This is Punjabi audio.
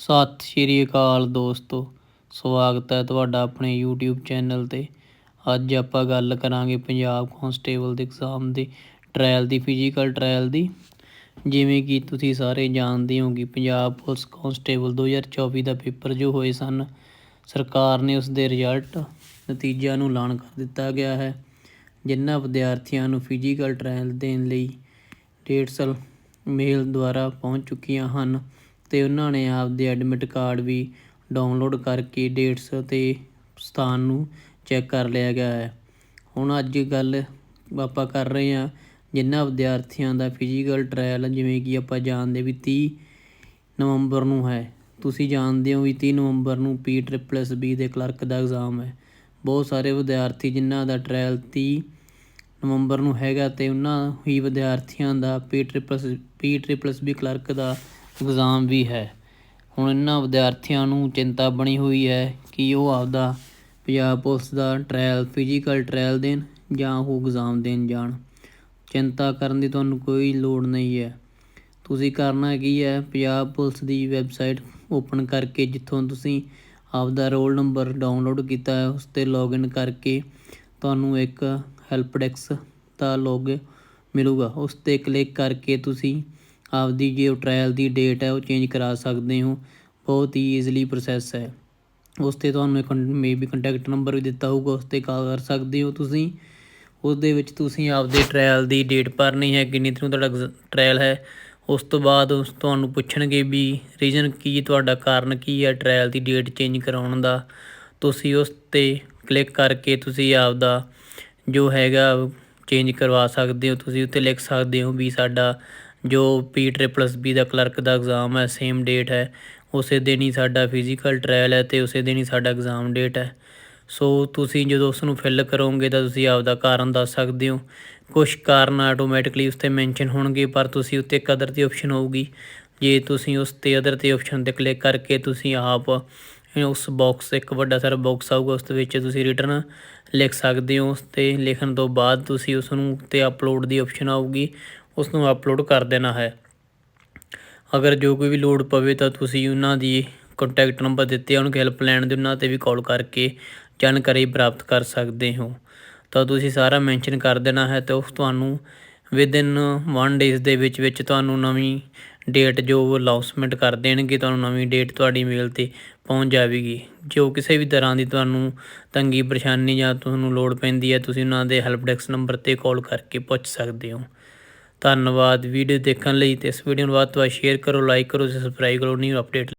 ਸਤਿ ਸ਼੍ਰੀ ਅਕਾਲ ਦੋਸਤੋ, ਸਵਾਗਤ ਹੈ ਤੁਹਾਡਾ ਆਪਣੇ YouTube ਚੈਨਲ ਤੇ। ਅੱਜ ਆਪਾਂ ਗੱਲ ਕਰਾਂਗੇ ਪੰਜਾਬ ਕਾਂਸਟੇਬਲ ਦੇ ਐਗਜ਼ਾਮ ਦੇ ਟ੍ਰਾਇਲ ਦੀ ਫਿਜ਼ੀਕਲ ਟ੍ਰਾਇਲ ਦੀ। ਜਿਵੇਂ ਕਿ ਤੁਸੀਂ ਸਾਰੇ ਜਾਣਦੇ ਹੋ ਕਿ ਪੰਜਾਬ ਪੁਲਿਸ ਕਾਂਸਟੇਬਲ 2024 ਦਾ ਪੇਪਰ ਜੋ ਹੋਏ ਸਨ, ਸਰਕਾਰ ਨੇ ਉਸ ਦੇ ਰਿਜ਼ਲਟ ਨਤੀਜਿਆਂ ਨੂੰ ਐਲਾਨ ਕਰ ਦਿੱਤਾ ਗਿਆ ਹੈ। ਜਿਨ੍ਹਾਂ ਵਿਦਿਆਰਥੀਆਂ ਨੂੰ ਫਿਜ਼ੀਕਲ ਟ੍ਰਾਇਲ ਦੇਣ ਲਈ ਡੇਟਸ ਮੇਲ ਦੁਆਰਾ ਪਹੁੰਚ ਚੁੱਕੀਆਂ ਹਨ। ਅਤੇ ਉਹਨਾਂ ਨੇ ਆਪਦੇ ਐਡਮਿਟ ਕਾਰਡ ਵੀ ਡਾਊਨਲੋਡ ਕਰਕੇ ਡੇਟਸ ਅਤੇ ਸਥਾਨ ਨੂੰ ਚੈੱਕ ਕਰ ਲਿਆ ਗਿਆ ਹੈ। ਹੁਣ ਅੱਜ ਗੱਲ ਆਪਾਂ ਕਰ ਰਹੇ ਹਾਂ ਜਿਨ੍ਹਾਂ ਵਿਦਿਆਰਥੀਆਂ ਦਾ ਫਿਜ਼ੀਕਲ ਟਰਾਇਲ ਜਿਵੇਂ ਕਿ ਆਪਾਂ ਜਾਣਦੇ ਵੀ ਤੀਹ ਨਵੰਬਰ ਨੂੰ ਹੈ। ਤੁਸੀਂ ਜਾਣਦੇ ਹੋ ਵੀ ਤੀਹ ਨਵੰਬਰ ਨੂੰ ਪੀ ਟ੍ਰਿਪਲ ਐਸ ਬੀ ਦੇ ਕਲਰਕ ਦਾ ਐਗਜ਼ਾਮ ਹੈ। ਬਹੁਤ ਸਾਰੇ ਵਿਦਿਆਰਥੀ ਜਿਨ੍ਹਾਂ ਦਾ ਟਰਾਇਲ ਤੀਹ ਨਵੰਬਰ ਨੂੰ ਹੈਗਾ ਤੇ ਉਹਨਾਂ ਹੀ ਵਿਦਿਆਰਥੀਆਂ ਦਾ P triple P triple S B clerk ਦਾ ਇਗਜ਼ਾਮ ਵੀ ਹੈ। ਹੁਣ ਇਹਨਾਂ ਵਿਦਿਆਰਥੀਆਂ ਨੂੰ ਚਿੰਤਾ ਬਣੀ ਹੋਈ ਹੈ ਕਿ ਉਹ ਆਪਦਾ ਪੰਜਾਬ ਪੁਲਿਸ ਦਾ ਟ੍ਰਾਇਲ ਫਿਜ਼ੀਕਲ ਟਰਾਇਲ ਦੇਣ ਜਾਂ ਉਹ ਇਗਜ਼ਾਮ ਦੇਣ ਜਾਣ। ਚਿੰਤਾ ਕਰਨ ਦੀ ਤੁਹਾਨੂੰ ਕੋਈ ਲੋੜ ਨਹੀਂ ਹੈ। ਤੁਸੀਂ ਕਰਨਾ ਕੀ ਹੈ? ਪੰਜਾਬ ਪੁਲਿਸ ਦੀ ਵੈਬਸਾਈਟ ਓਪਨ ਕਰਕੇ ਜਿੱਥੋਂ ਤੁਸੀਂ ਆਪਦਾ ਰੋਲ ਨੰਬਰ ਡਾਊਨਲੋਡ ਕੀਤਾ ਹੈ, ਉਸ ਤੇ ਲੌਗਇਨ ਕਰਕੇ ਤੁਹਾਨੂੰ ਇੱਕ ਹੈਲਪ ਡੈਸਕ ਦਾ ਲੋਗ ਮਿਲੂਗਾ। ਉਸ ਤੇ ਕਲਿੱਕ ਕਰਕੇ ਤੁਸੀਂ ਆਪਦੀ ਜੋ ਟ੍ਰਾਇਲ ਦੀ ਡੇਟ ਹੈ, ਉਹ ਚੇਂਜ ਕਰਾ ਸਕਦੇ ਹੋ। ਬਹੁਤ ਹੀ ਈਜ਼ੀਲੀ ਪ੍ਰੋਸੈਸ ਹੈ। ਉਸ ਤੇ ਤੁਹਾਨੂੰ ਇੱਕ ਮੇਬੀ ਕੰਟੈਕਟ ਨੰਬਰ ਵੀ ਦਿੱਤਾ ਹੋਊਗਾ ਉਸ ਤੇ ਕਾਲ ਕਰ ਸਕਦੇ ਹੋ ਤੁਸੀਂ। ਉਸ ਦੇ ਵਿੱਚ ਤੁਸੀਂ ਆਪਦੇ ਟ੍ਰਾਇਲ ਦੀ ਡੇਟ ਭਰਨੀ ਹੈ, ਕਿੰਨੀ ਤਰੀਕ ਤੁਹਾਡਾ ਟ੍ਰਾਇਲ ਹੈ। ਉਸ ਤੋਂ ਬਾਅਦ ਉਸ ਤੁਹਾਨੂੰ ਪੁੱਛਣਗੇ ਵੀ ਰੀਜ਼ਨ ਕੀ, ਤੁਹਾਡਾ ਕਾਰਨ ਕੀ ਹੈ ਟ੍ਰਾਇਲ ਦੀ ਡੇਟ ਚੇਂਜ ਕਰਾਉਣ ਦਾ। ਤੁਸੀਂ ਉਸ ਤੇ ਕਲਿੱਕ ਕਰਕੇ ਤੁਸੀਂ ਆਪਦਾ ਜੋ ਹੈਗਾ ਚੇਂਜ ਕਰਵਾ ਸਕਦੇ ਹੋ। ਤੁਸੀਂ ਉੱਤੇ ਲਿਖ ਸਕਦੇ ਹੋ ਵੀ ਸਾਡਾ ਜੋ ਪੀ ਟ੍ਰਿਪਲਸ ਬੀ ਦਾ ਕਲਰਕ ਦਾ ਐਗਜ਼ਾਮ ਹੈ ਸੇਮ ਡੇਟ ਹੈ। ਉਸੇ ਦਿਨ ਹੀ ਸਾਡਾ ਫਿਜ਼ੀਕਲ ਟ੍ਰਾਇਲ ਹੈ ਤੇ ਉਸੇ ਦਿਨ ਹੀ ਸਾਡਾ ਐਗਜ਼ਾਮ ਡੇਟ ਹੈ। ਸੋ ਤੁਸੀਂ ਜਦੋਂ ਉਸ ਨੂੰ ਫਿਲ ਕਰੋਗੇ ਤਾਂ ਤੁਸੀਂ ਆਪਦਾ ਕਾਰਨ ਦੱਸ ਸਕਦੇ ਹੋ। ਕੁਝ ਕਾਰਨ ਆਟੋਮੈਟਿਕਲੀ ਉਸ ਤੇ ਮੈਂਸ਼ਨ ਹੋਣਗੇ, ਪਰ ਤੁਸੀਂ ਉੱਤੇ ਕਦਰ ਦੀ ਆਪਸ਼ਨ ਹੋਊਗੀ। ਜੇ ਤੁਸੀਂ ਉਸ ਤੇ ਅਦਰ ਤੇ ਆਪਸ਼ਨ ਤੇ ਕਲਿੱਕ ਕਰਕੇ ਤੁਸੀਂ ਆਪ ਉਸ ਬਾਕਸ ਇੱਕ ਵੱਡਾ ਸਾਰਾ ਬਾਕਸ ਆਊਗਾ, ਉਸ ਦੇ ਵਿੱਚ ਤੁਸੀਂ ਰਿਟਰਨ ਲਿਖ ਸਕਦੇ ਹੋ ਉਸ ਤੇ ਲਿਖਣ ਤੋਂ ਬਾਅਦ ਤੁਸੀਂ ਉਸ ਨੂੰ ਤੇ ਅਪਲੋਡ ਦੀ ਆਪਸ਼ਨ ਆਊਗੀ ਉਸ ਨੂੰ ਅਪਲੋਡ ਕਰ ਦੇਣਾ ਹੈ। ਅਗਰ ਜੋ ਕੋਈ ਵੀ ਲੋਡ ਪਵੇ ਤਾਂ ਤੁਸੀਂ ਉਹਨਾਂ ਦੀ ਕੰਟੈਕਟ ਨੰਬਰ ਦਿੱਤੇ ਆ, ਉਹਨਾਂ ਹੈਲਪ ਲੈਣ ਦੇ ਉਹਨਾਂ ਤੇ ਵੀ ਕਾਲ ਕਰਕੇ ਜਾਣਕਾਰੀ ਪ੍ਰਾਪਤ ਕਰ ਸਕਦੇ ਹੋ। ਤਾਂ ਤੁਸੀਂ ਸਾਰਾ ਮੈਂਸ਼ਨ ਕਰ ਦੇਣਾ ਹੈ ਤੇ ਉਸ ਤੁਹਾਨੂੰ ਵਿਦਿਨ 1 ਡੇਜ਼ ਦੇ ਵਿੱਚ ਵਿੱਚ ਤੁਹਾਨੂੰ ਨਵੀਂ ਡੇਟ ਜੋ ਉਹ ਅਨਾਉਂਸਮੈਂਟ ਕਰ ਦੇਣਗੇ, ਤੁਹਾਨੂੰ ਨਵੀਂ ਡੇਟ ਤੁਹਾਡੀ ਮੇਲ ਤੇ ਪਹੁੰਚ ਜਾਵੇਗੀ। ਜੋ ਕਿਸੇ ਵੀ ਤਰ੍ਹਾਂ ਦੀ ਤੁਹਾਨੂੰ ਤੰਗੀ, ਪਰੇਸ਼ਾਨੀ ਜਾਂ ਤੁਹਾਨੂੰ ਲੋੜ ਪੈਂਦੀ ਹੈ, ਤੁਸੀਂ ਉਹਨਾਂ ਦੇ ਹੈਲਪ ਡੈਸਕ ਨੰਬਰ ਤੇ ਕਾਲ ਕਰਕੇ ਪੁੱਛ ਸਕਦੇ ਹੋ। ਧੰਨਵਾਦ। ਵੀਡੀਓ ਦੇਖਣ ਲਈ ਤੇ ਇਸ ਵੀਡੀਓ ਨੂੰ ਵੱਧ ਤੋਂ ਵੱਧ ਸ਼ੇਅਰ ਕਰੋ ਲਾਈਕ ਕਰੋ ਸਬਸਕ੍ਰਾਈਬ ਕਰੋ ਨਿਊ ਅਪਡੇਟ